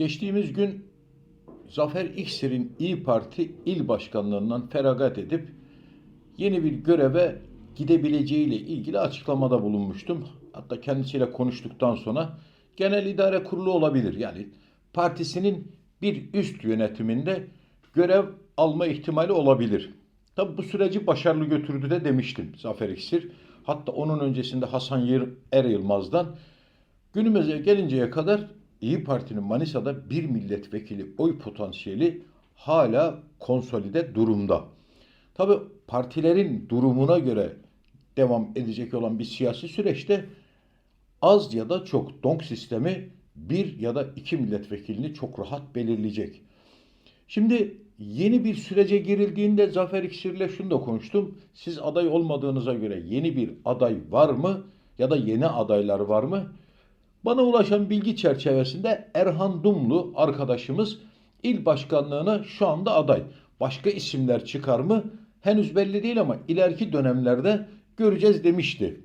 Geçtiğimiz gün Zafer İksir'in İyi Parti il başkanlığından feragat edip yeni bir göreve gidebileceğiyle ilgili açıklamada bulunmuştum. Hatta kendisiyle konuştuktan sonra genel idare kurulu olabilir. Yani partisinin bir üst yönetiminde görev alma ihtimali olabilir. Tabi bu süreci başarılı götürdü de demiştim Zafer İksir. Hatta onun öncesinde Hasan Er Yılmaz'dan günümüze gelinceye kadar İyi Parti'nin Manisa'da bir milletvekili oy potansiyeli hala konsolide durumda. Tabi partilerin durumuna göre devam edecek olan bir siyasi süreçte az ya da çok donk sistemi bir ya da iki milletvekilini çok rahat belirleyecek. Şimdi yeni bir sürece girildiğinde Zafer İksir'le şunu da konuştum. Siz aday olmadığınıza göre yeni bir aday var mı ya da yeni adaylar var mı? Bana ulaşan bilgi çerçevesinde Erhan Dumlu arkadaşımız il başkanlığına şu anda aday. Başka isimler çıkar mı? Henüz belli değil ama ileriki dönemlerde göreceğiz demişti.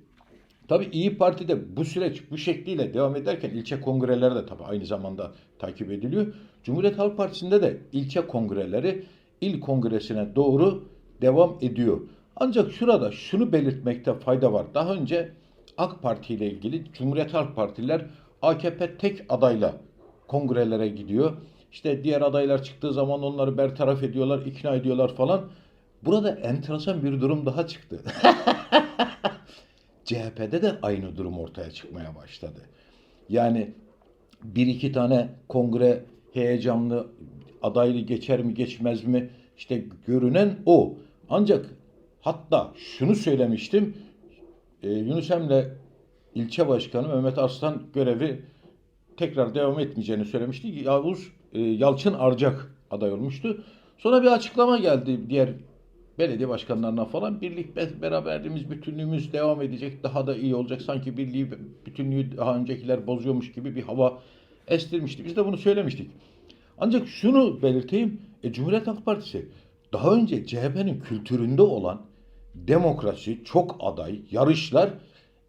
Tabii İyi Parti'de bu süreç bu şekliyle devam ederken ilçe kongreleri de tabii aynı zamanda takip ediliyor. Cumhuriyet Halk Partisi'nde de ilçe kongreleri il kongresine doğru devam ediyor. Ancak şurada şunu belirtmekte fayda var. Daha önce AK Parti ile ilgili Cumhuriyet Halk Partiler AKP tek adayla kongrelere gidiyor. İşte diğer adaylar çıktığı zaman onları bertaraf ediyorlar, ikna ediyorlar falan. Burada enteresan bir durum daha çıktı. CHP'de de aynı durum ortaya çıkmaya başladı. Yani bir iki tane kongre heyecanlı adaylı geçer mi geçmez mi işte görünen o. Ancak hatta şunu söylemiştim. E, Yunus Emre ilçe başkanı Mehmet Arslan görevi tekrar devam etmeyeceğini söylemişti. Yavuz e, Yalçın Arcak aday olmuştu. Sonra bir açıklama geldi diğer belediye başkanlarına falan birlik be- beraberliğimiz, bütünlüğümüz devam edecek, daha da iyi olacak. Sanki birliği, bütünlüğü daha öncekiler bozuyormuş gibi bir hava estirmişti. Biz de bunu söylemiştik. Ancak şunu belirteyim, e, Cumhuriyet Halk Partisi daha önce CHP'nin kültüründe olan demokrasi, çok aday, yarışlar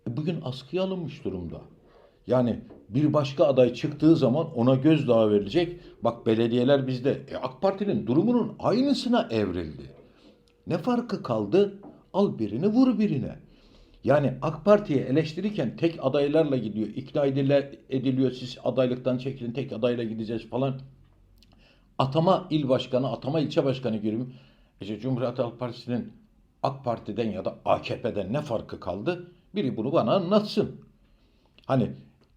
e, bugün askıya alınmış durumda. Yani bir başka aday çıktığı zaman ona gözdağı verilecek. Bak belediyeler bizde. E, AK Parti'nin durumunun aynısına evrildi. Ne farkı kaldı? Al birini vur birine. Yani AK Parti'ye eleştirirken tek adaylarla gidiyor. İkna ediliyor. Siz adaylıktan çekilin tek adayla gideceğiz falan. Atama il başkanı, atama ilçe başkanı gibi. İşte Cumhuriyet Halk Partisi'nin AK Parti'den ya da AKP'den ne farkı kaldı? Biri bunu bana anlatsın. Hani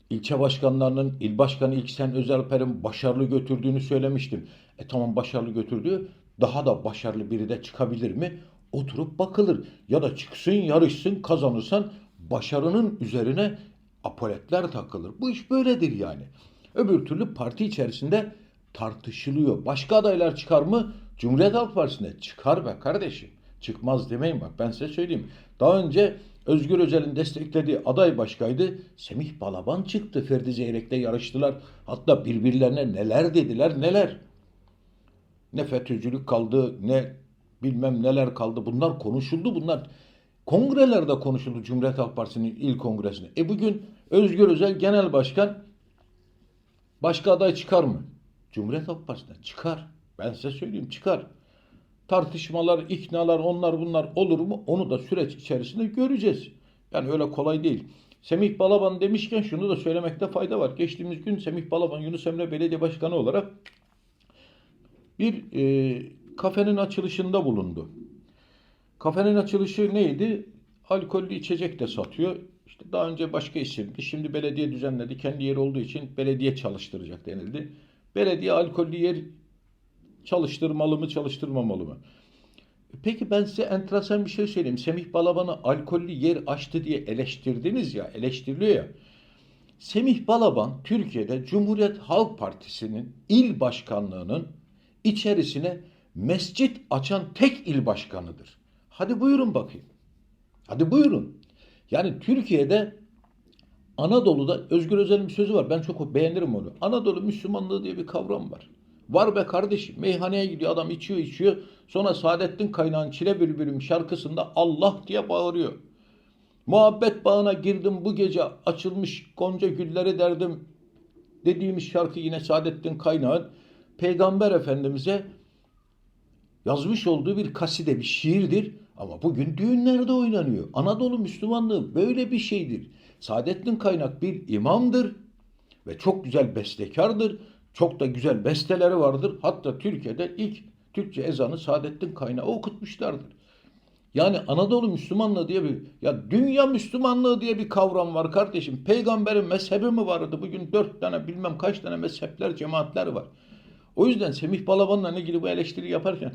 ilçe başkanlarının, il başkanı İlksen Özelper'in başarılı götürdüğünü söylemiştim. E tamam başarılı götürdü. Daha da başarılı biri de çıkabilir mi? Oturup bakılır. Ya da çıksın, yarışsın, kazanırsan başarının üzerine apoletler takılır. Bu iş böyledir yani. Öbür türlü parti içerisinde tartışılıyor. Başka adaylar çıkar mı? Cumhuriyet Halk Partisi'nde çıkar be kardeşim. Çıkmaz demeyin bak ben size söyleyeyim. Daha önce Özgür Özel'in desteklediği aday başkaydı. Semih Balaban çıktı. Ferdi Zeyrek'le yarıştılar. Hatta birbirlerine neler dediler neler. Ne FETÖ'cülük kaldı ne bilmem neler kaldı. Bunlar konuşuldu bunlar. Kongrelerde konuşuldu Cumhuriyet Halk Partisi'nin il kongresinde. E bugün Özgür Özel genel başkan başka aday çıkar mı? Cumhuriyet Halk Partisi'nden çıkar. Ben size söyleyeyim çıkar. Tartışmalar, iknalar, onlar bunlar olur mu? Onu da süreç içerisinde göreceğiz. Yani öyle kolay değil. Semih Balaban demişken şunu da söylemekte fayda var. Geçtiğimiz gün Semih Balaban Yunus Emre Belediye Başkanı olarak bir e, kafenin açılışında bulundu. Kafenin açılışı neydi? Alkollü içecek de satıyor. İşte daha önce başka isimdi. Şimdi belediye düzenledi. Kendi yeri olduğu için belediye çalıştıracak denildi. Belediye alkollü yer çalıştırmalı mı, çalıştırmamalı mı? Peki ben size enteresan bir şey söyleyeyim. Semih Balaban'ı alkollü yer açtı diye eleştirdiniz ya, eleştiriliyor ya. Semih Balaban Türkiye'de Cumhuriyet Halk Partisi'nin il başkanlığının içerisine mescit açan tek il başkanıdır. Hadi buyurun bakayım. Hadi buyurun. Yani Türkiye'de Anadolu'da Özgür Özel'in bir sözü var. Ben çok beğenirim onu. Anadolu Müslümanlığı diye bir kavram var. Var be kardeşim. Meyhaneye gidiyor adam içiyor içiyor. Sonra Saadettin Kaynağ'ın Çile Bülbülüm şarkısında Allah diye bağırıyor. Muhabbet bağına girdim bu gece açılmış gonca gülleri derdim. dediğimiz şarkı yine Saadettin Kaynağ'ın Peygamber Efendimiz'e yazmış olduğu bir kaside, bir şiirdir. Ama bugün düğünlerde oynanıyor. Anadolu Müslümanlığı böyle bir şeydir. Saadettin Kaynak bir imamdır ve çok güzel bestekardır. Çok da güzel besteleri vardır. Hatta Türkiye'de ilk Türkçe ezanı Saadettin Kaynak'a okutmuşlardır. Yani Anadolu Müslümanlığı diye bir ya dünya Müslümanlığı diye bir kavram var kardeşim. Peygamberin mezhebi mi vardı? Bugün dört tane bilmem kaç tane mezhepler, cemaatler var. O yüzden Semih Balaban'la ilgili bu eleştiri yaparken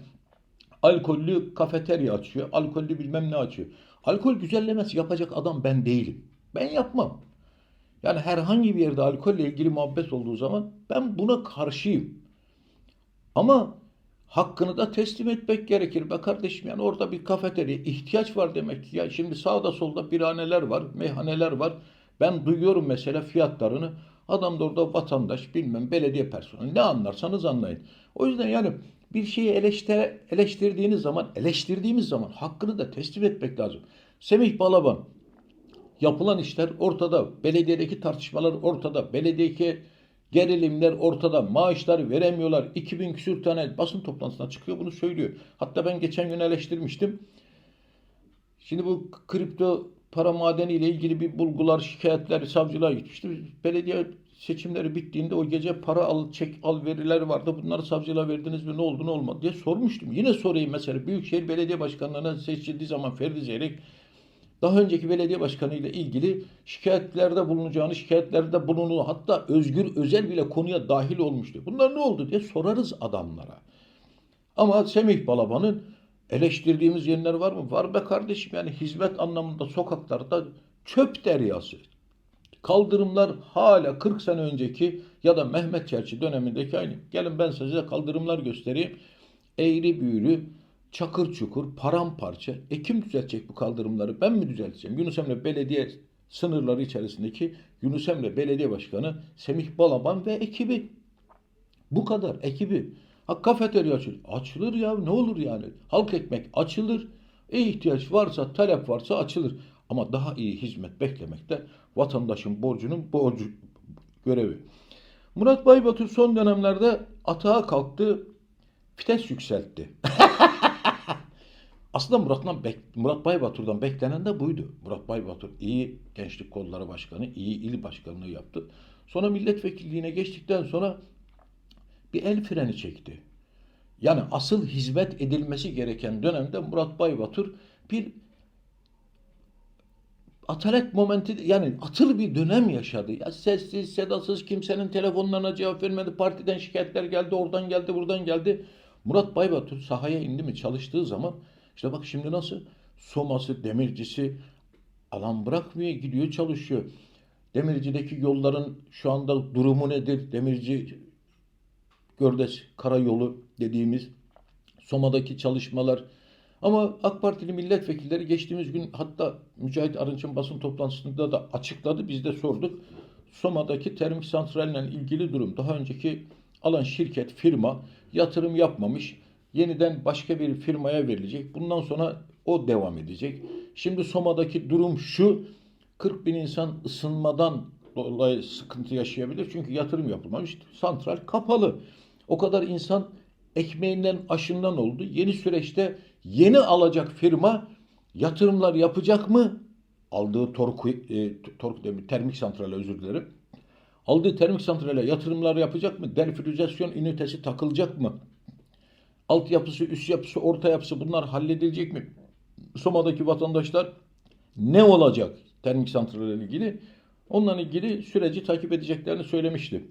alkollü kafeterya açıyor, alkollü bilmem ne açıyor. Alkol güzellemesi yapacak adam ben değilim. Ben yapmam. Yani herhangi bir yerde alkolle ilgili muhabbet olduğu zaman ben buna karşıyım. Ama hakkını da teslim etmek gerekir be kardeşim. Yani orada bir kafeterya ihtiyaç var demek ki. Ya şimdi sağda solda birhaneler var, meyhaneler var. Ben duyuyorum mesela fiyatlarını. Adam da orada vatandaş, bilmem belediye personeli ne anlarsanız anlayın. O yüzden yani bir şeyi eleştir, eleştirdiğiniz zaman, eleştirdiğimiz zaman hakkını da teslim etmek lazım. Semih Balaban yapılan işler ortada. Belediyedeki tartışmalar ortada. Belediyedeki gerilimler ortada. Maaşlar veremiyorlar. 2000 küsür tane basın toplantısına çıkıyor bunu söylüyor. Hatta ben geçen gün eleştirmiştim. Şimdi bu kripto para madeni ile ilgili bir bulgular, şikayetler savcılığa gitmişti. Belediye seçimleri bittiğinde o gece para al, çek al veriler vardı. Bunları savcılığa verdiniz mi? Ne oldu, ne olmadı diye sormuştum. Yine sorayım mesela Büyükşehir Belediye Başkanlığı'na seçildiği zaman Ferdi Zeyrek daha önceki belediye başkanı ile ilgili şikayetlerde bulunacağını, şikayetlerde bulunduğu hatta Özgür Özel bile konuya dahil olmuştu. Bunlar ne oldu diye sorarız adamlara. Ama Semih Balaban'ın eleştirdiğimiz yerler var mı? Var be kardeşim yani hizmet anlamında sokaklarda çöp deryası. Kaldırımlar hala 40 sene önceki ya da Mehmet Çerçi dönemindeki aynı. Gelin ben size kaldırımlar göstereyim. Eğri büğrü, çakır çukur, paramparça. E kim düzeltecek bu kaldırımları? Ben mi düzelteceğim? Yunus Emre Belediye sınırları içerisindeki Yunus Emre Belediye Başkanı Semih Balaban ve ekibi. Bu kadar ekibi. Ha kafeterya açılır. Açılır ya ne olur yani. Halk ekmek açılır. E ihtiyaç varsa, talep varsa açılır. Ama daha iyi hizmet beklemek de vatandaşın borcunun borcu görevi. Murat Baybatur son dönemlerde atağa kalktı, vites yükseltti. Aslında Murat'tan Murat Baybatur'dan beklenen de buydu. Murat Baybatur iyi gençlik kolları başkanı, iyi il başkanlığı yaptı. Sonra milletvekilliğine geçtikten sonra bir el freni çekti. Yani asıl hizmet edilmesi gereken dönemde Murat Baybatur bir atalet momenti yani atıl bir dönem yaşadı. Ya sessiz, sedasız kimsenin telefonlarına cevap vermedi. Partiden şikayetler geldi, oradan geldi, buradan geldi. Murat Baybatur sahaya indi mi çalıştığı zaman işte bak şimdi nasıl Soması, demircisi alan bırakmıyor, gidiyor çalışıyor. Demirci'deki yolların şu anda durumu nedir? Demirci Gördes Karayolu dediğimiz Soma'daki çalışmalar. Ama AK Partili milletvekilleri geçtiğimiz gün hatta Mücahit Arınç'ın basın toplantısında da açıkladı. Biz de sorduk. Soma'daki termik santralle ilgili durum. Daha önceki alan şirket, firma yatırım yapmamış. Yeniden başka bir firmaya verilecek. Bundan sonra o devam edecek. Şimdi Soma'daki durum şu. 40 bin insan ısınmadan dolayı sıkıntı yaşayabilir. Çünkü yatırım yapılmamış. Santral kapalı. O kadar insan ekmeğinden aşından oldu. Yeni süreçte yeni alacak firma yatırımlar yapacak mı? Aldığı torku, e, tork demi, termik santrale özür dilerim. Aldığı termik santrale yatırımlar yapacak mı? Derfilizasyon ünitesi takılacak mı? Altyapısı, üst yapısı, orta yapısı bunlar halledilecek mi? Soma'daki vatandaşlar ne olacak termik santralle ilgili? Onunla ilgili süreci takip edeceklerini söylemişti.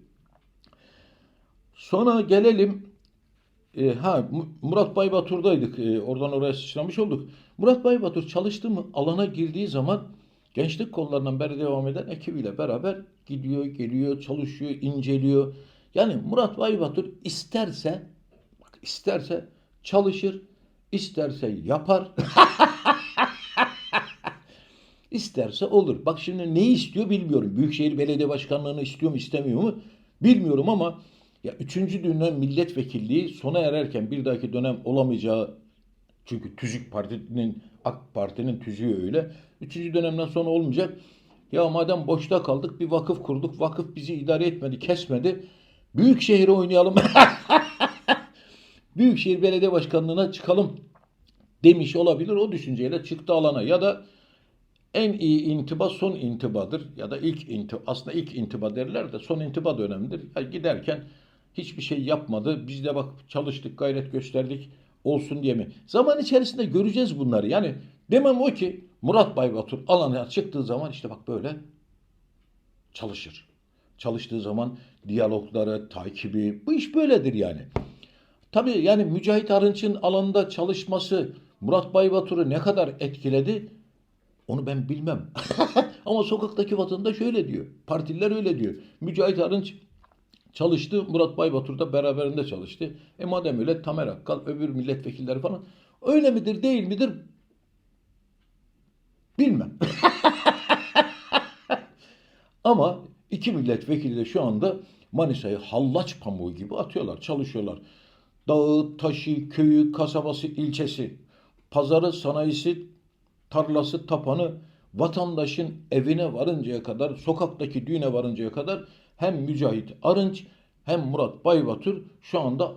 Sonra gelelim e, ha Murat Baybatur'daydık. E, oradan oraya sıçramış olduk. Murat Baybatur çalıştı mı alana girdiği zaman gençlik kollarından beri devam eden ekibiyle beraber gidiyor, geliyor, çalışıyor, inceliyor. Yani Murat Baybatur isterse isterse çalışır, isterse yapar. İsterse olur. Bak şimdi ne istiyor bilmiyorum. Büyükşehir Belediye Başkanlığı'nı istiyor mu istemiyor mu bilmiyorum ama ya üçüncü dönem milletvekilliği sona ererken bir dahaki dönem olamayacağı çünkü tüzük partinin AK Parti'nin tüzüğü öyle. Üçüncü dönemden sonra olmayacak. Ya madem boşta kaldık bir vakıf kurduk. Vakıf bizi idare etmedi, kesmedi. Büyük şehire oynayalım. Büyükşehir Belediye Başkanlığı'na çıkalım demiş olabilir. O düşünceyle çıktı alana ya da en iyi intiba son intibadır ya da ilk intiba aslında ilk intiba derler de son intiba da önemlidir. Ya giderken hiçbir şey yapmadı. Biz de bak çalıştık, gayret gösterdik olsun diye mi? Zaman içerisinde göreceğiz bunları. Yani demem o ki Murat Baybatur alana çıktığı zaman işte bak böyle çalışır. Çalıştığı zaman diyalogları, takibi bu iş böyledir yani. Tabii yani Mücahit Arınç'ın alanında çalışması Murat Baybatur'u ne kadar etkiledi onu ben bilmem. Ama sokaktaki vatandaş öyle diyor. Partililer öyle diyor. Mücahit Arınç çalıştı. Murat Baybatur da beraberinde çalıştı. E madem öyle Tamer Akkal, öbür milletvekilleri falan. Öyle midir değil midir? Bilmem. Ama iki milletvekili de şu anda Manisa'yı hallaç pamuğu gibi atıyorlar, çalışıyorlar. Dağı, taşı, köyü, kasabası, ilçesi, pazarı, sanayisi, tarlası, tapanı vatandaşın evine varıncaya kadar, sokaktaki düğüne varıncaya kadar hem Mücahit Arınç hem Murat Baybatur şu anda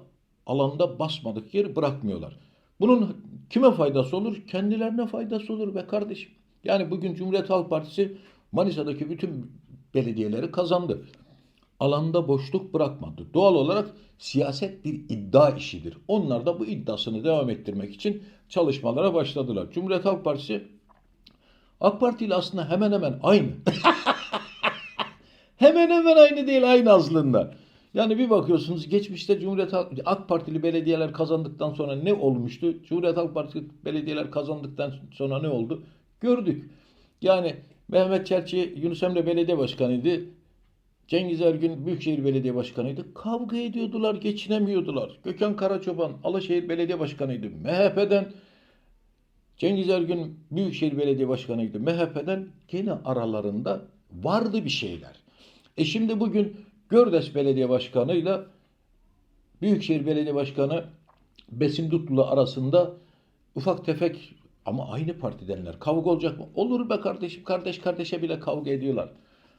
alanda basmadık yeri bırakmıyorlar. Bunun kime faydası olur? Kendilerine faydası olur be kardeşim. Yani bugün Cumhuriyet Halk Partisi Manisa'daki bütün belediyeleri kazandı. Alanda boşluk bırakmadı. Doğal olarak siyaset bir iddia işidir. Onlar da bu iddiasını devam ettirmek için çalışmalara başladılar. Cumhuriyet Halk Partisi AK Parti ile aslında hemen hemen aynı. hemen hemen aynı değil aynı aslında. Yani bir bakıyorsunuz geçmişte Cumhuriyet Halk AK Partili belediyeler kazandıktan sonra ne olmuştu? Cumhuriyet Halk Partisi belediyeler kazandıktan sonra ne oldu? Gördük. Yani Mehmet Çerçi Yunus Emre Belediye Başkanı'ydı. Cengiz Ergün Büyükşehir Belediye Başkanı'ydı. Kavga ediyordular, geçinemiyordular. Gökhan Karaçoban Alaşehir Belediye Başkanı'ydı. MHP'den Cengiz Ergün Büyükşehir Belediye Başkanı'ydı. MHP'den gene aralarında vardı bir şeyler. E şimdi bugün Gördes Belediye Başkanı'yla Büyükşehir Belediye Başkanı Besim Dutlu arasında ufak tefek ama aynı partidenler. Kavga olacak mı? Olur be kardeşim. Kardeş kardeşe bile kavga ediyorlar.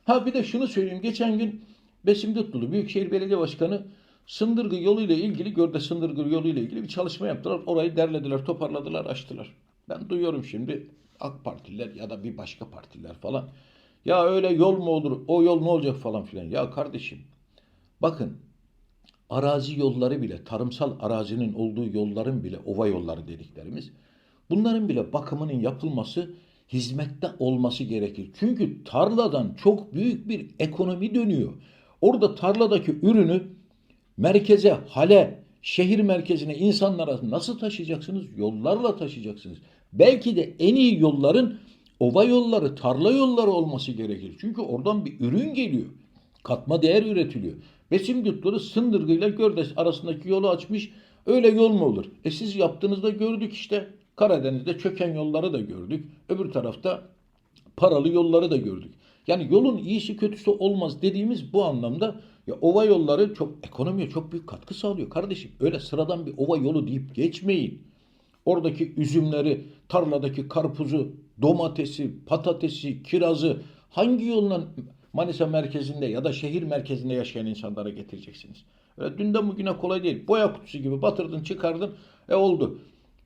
Ha bir de şunu söyleyeyim. Geçen gün Besim Dutlulu Büyükşehir Belediye Başkanı Sındırgı yoluyla ilgili Görde Sındırgı yoluyla ilgili bir çalışma yaptılar. Orayı derlediler, toparladılar, açtılar. Ben duyuyorum şimdi AK Partililer ya da bir başka partiler falan. Ya öyle yol mu olur? O yol ne olacak falan filan. Ya kardeşim bakın arazi yolları bile tarımsal arazinin olduğu yolların bile ova yolları dediklerimiz bunların bile bakımının yapılması hizmette olması gerekir. Çünkü tarladan çok büyük bir ekonomi dönüyor. Orada tarladaki ürünü merkeze, hale, şehir merkezine insanlara nasıl taşıyacaksınız? Yollarla taşıyacaksınız. Belki de en iyi yolların ova yolları, tarla yolları olması gerekir. Çünkü oradan bir ürün geliyor. Katma değer üretiliyor. Besim Dutları Sındırgı ile Gördes arasındaki yolu açmış. Öyle yol mu olur? E siz yaptığınızda gördük işte. Karadeniz'de çöken yolları da gördük. Öbür tarafta paralı yolları da gördük. Yani yolun iyisi kötüsü olmaz dediğimiz bu anlamda ya ova yolları çok ekonomiye çok büyük katkı sağlıyor kardeşim. Öyle sıradan bir ova yolu deyip geçmeyin. Oradaki üzümleri, tarladaki karpuzu, domatesi, patatesi, kirazı hangi yolla Manisa merkezinde ya da şehir merkezinde yaşayan insanlara getireceksiniz? Öyle dünden bugüne kolay değil. Boya kutusu gibi batırdın çıkardın e oldu.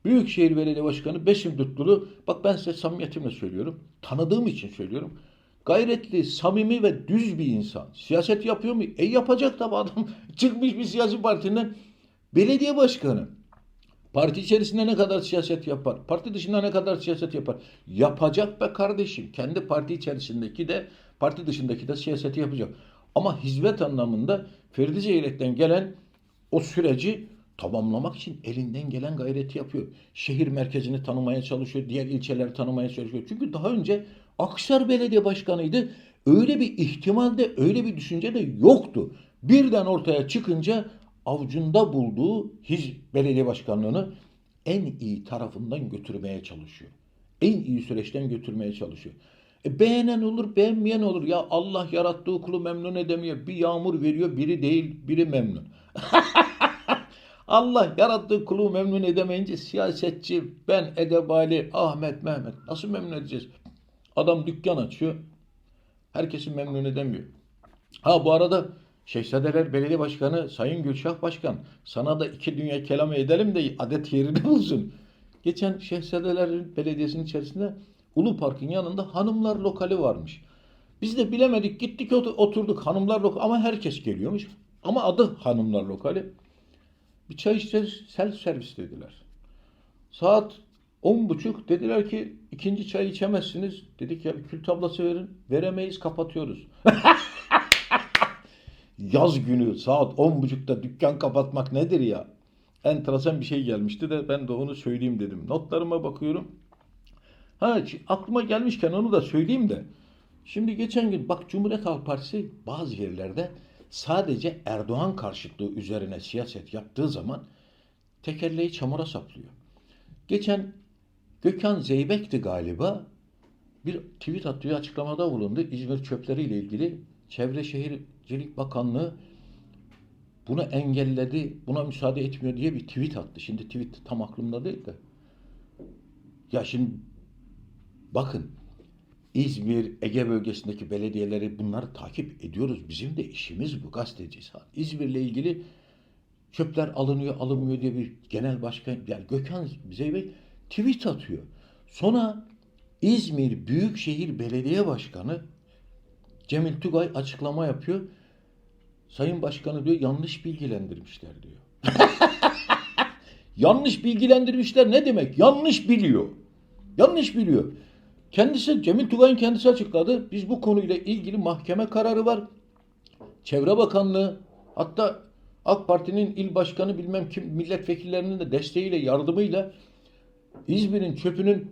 Büyükşehir Belediye Başkanı Besim Dutlulu, bak ben size samimiyetimle söylüyorum, tanıdığım için söylüyorum. Gayretli, samimi ve düz bir insan. Siyaset yapıyor mu? E yapacak tabi adam. Çıkmış bir siyasi partiden belediye başkanı. Parti içerisinde ne kadar siyaset yapar? Parti dışında ne kadar siyaset yapar? Yapacak be kardeşim. Kendi parti içerisindeki de parti dışındaki de siyaseti yapacak. Ama hizmet anlamında Ferdi Zeyrek'ten gelen o süreci tamamlamak için elinden gelen gayreti yapıyor. Şehir merkezini tanımaya çalışıyor, diğer ilçeleri tanımaya çalışıyor. Çünkü daha önce Akhisar Belediye Başkanı'ydı. Öyle bir ihtimal de, öyle bir düşünce de yoktu. Birden ortaya çıkınca avucunda bulduğu hiz belediye başkanlığını en iyi tarafından götürmeye çalışıyor. En iyi süreçten götürmeye çalışıyor. E beğenen olur, beğenmeyen olur. Ya Allah yarattığı kulu memnun edemiyor. Bir yağmur veriyor, biri değil, biri memnun. Allah yarattığı kulu memnun edemeyince siyasetçi, ben Edebali, Ahmet, Mehmet nasıl memnun edeceğiz? Adam dükkan açıyor. Herkesi memnun edemiyor. Ha bu arada Şehzadeler Belediye Başkanı Sayın Gülşah Başkan sana da iki dünya kelam edelim de adet yerini bulsun. Geçen Şehzadeler Belediyesi'nin içerisinde Ulu Park'ın yanında hanımlar lokali varmış. Biz de bilemedik gittik ot- oturduk hanımlar lokali ama herkes geliyormuş. Ama adı hanımlar lokali. Bir çay içeceğiz self servis dediler. Saat on buçuk dediler ki ikinci çay içemezsiniz. Dedik ya bir kül tablası verin. Veremeyiz kapatıyoruz. Yaz günü saat on buçukta dükkan kapatmak nedir ya? Enteresan bir şey gelmişti de ben de onu söyleyeyim dedim. Notlarıma bakıyorum. Ha aklıma gelmişken onu da söyleyeyim de. Şimdi geçen gün bak Cumhuriyet Halk Partisi bazı yerlerde sadece Erdoğan karşıtlığı üzerine siyaset yaptığı zaman tekerleği çamura saplıyor. Geçen Gökhan Zeybek'ti galiba bir tweet attığı açıklamada bulundu. İzmir çöpleriyle ilgili Çevre Şehircilik Bakanlığı bunu engelledi, buna müsaade etmiyor diye bir tweet attı. Şimdi tweet tam aklımda değil de. Ya şimdi bakın İzmir, Ege bölgesindeki belediyeleri bunları takip ediyoruz. Bizim de işimiz bu gazeteciyiz. İzmir'le ilgili çöpler alınıyor, alınmıyor diye bir genel başkan, yani Gökhan Zeybek tweet atıyor. Sonra İzmir Büyükşehir Belediye Başkanı Cemil Tugay açıklama yapıyor. Sayın Başkanı diyor yanlış bilgilendirmişler diyor. yanlış bilgilendirmişler ne demek? Yanlış biliyor. Yanlış biliyor. Kendisi Cemil Tugay'ın kendisi açıkladı. Biz bu konuyla ilgili mahkeme kararı var. Çevre Bakanlığı hatta AK Parti'nin il başkanı bilmem kim milletvekillerinin de desteğiyle yardımıyla İzmir'in çöpünün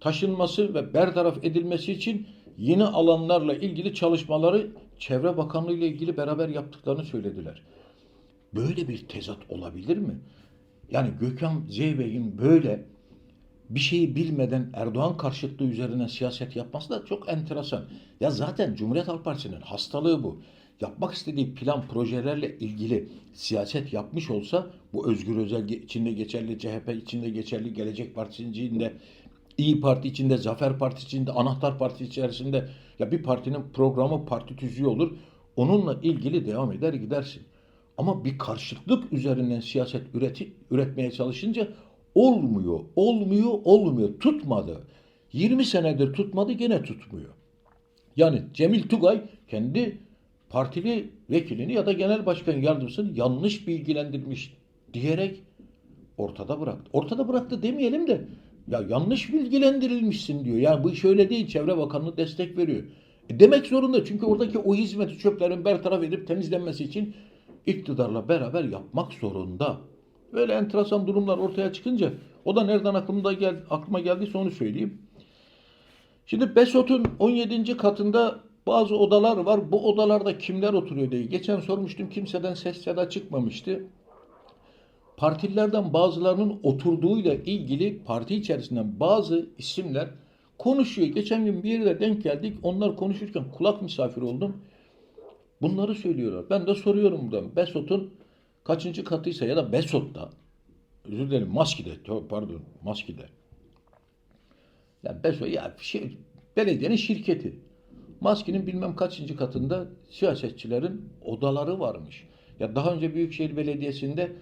taşınması ve bertaraf edilmesi için yeni alanlarla ilgili çalışmaları Çevre Bakanlığı ile ilgili beraber yaptıklarını söylediler. Böyle bir tezat olabilir mi? Yani Gökhan Zeybek'in böyle bir şeyi bilmeden Erdoğan karşıtlığı üzerine siyaset yapması da çok enteresan. Ya zaten Cumhuriyet Halk Partisi'nin hastalığı bu. Yapmak istediği plan projelerle ilgili siyaset yapmış olsa bu Özgür Özel içinde geçerli, CHP içinde geçerli, Gelecek Partisi içinde, İyi Parti içinde, Zafer Partisi içinde, Anahtar Parti içerisinde ya bir partinin programı parti tüzüğü olur. Onunla ilgili devam eder gidersin. Ama bir karşıtlık üzerinden siyaset üreti, üretmeye çalışınca olmuyor, olmuyor, olmuyor. Tutmadı. 20 senedir tutmadı gene tutmuyor. Yani Cemil Tugay kendi partili vekilini ya da genel başkan yardımcısını yanlış bilgilendirmiş diyerek ortada bıraktı. Ortada bıraktı demeyelim de ya yanlış bilgilendirilmişsin diyor. Yani bu iş öyle değil. Çevre Bakanlığı destek veriyor. E demek zorunda çünkü oradaki o hizmeti çöplerin bertaraf edip temizlenmesi için iktidarla beraber yapmak zorunda. Böyle enteresan durumlar ortaya çıkınca o da nereden aklımda gel, aklıma geldiyse onu söyleyeyim. Şimdi Besot'un 17. katında bazı odalar var. Bu odalarda kimler oturuyor diye. Geçen sormuştum kimseden ses seda çıkmamıştı. Partililerden bazılarının oturduğuyla ilgili parti içerisinden bazı isimler konuşuyor. Geçen gün bir yere denk geldik. Onlar konuşurken kulak misafir oldum. Bunları söylüyorlar. Ben de soruyorum buradan. Besot'un kaçıncı katıysa ya da Besot'ta özür dilerim Maski'de pardon Maski'de. Ya Besot ya şey, belediyenin şirketi. Maski'nin bilmem kaçıncı katında siyasetçilerin odaları varmış. Ya daha önce Büyükşehir Belediyesi'nde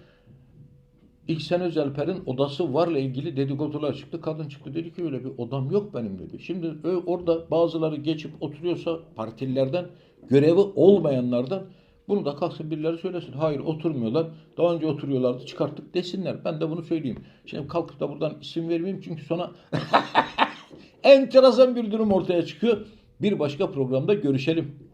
İhsan Özelper'in odası varla ilgili dedikodular çıktı. Kadın çıktı dedi ki öyle bir odam yok benim dedi. Şimdi orada bazıları geçip oturuyorsa partililerden görevi olmayanlardan bunu da kalksın birileri söylesin. Hayır oturmuyorlar. Daha önce oturuyorlardı çıkarttık desinler. Ben de bunu söyleyeyim. Şimdi kalkıp da buradan isim vermeyeyim çünkü sonra enteresan bir durum ortaya çıkıyor. Bir başka programda görüşelim.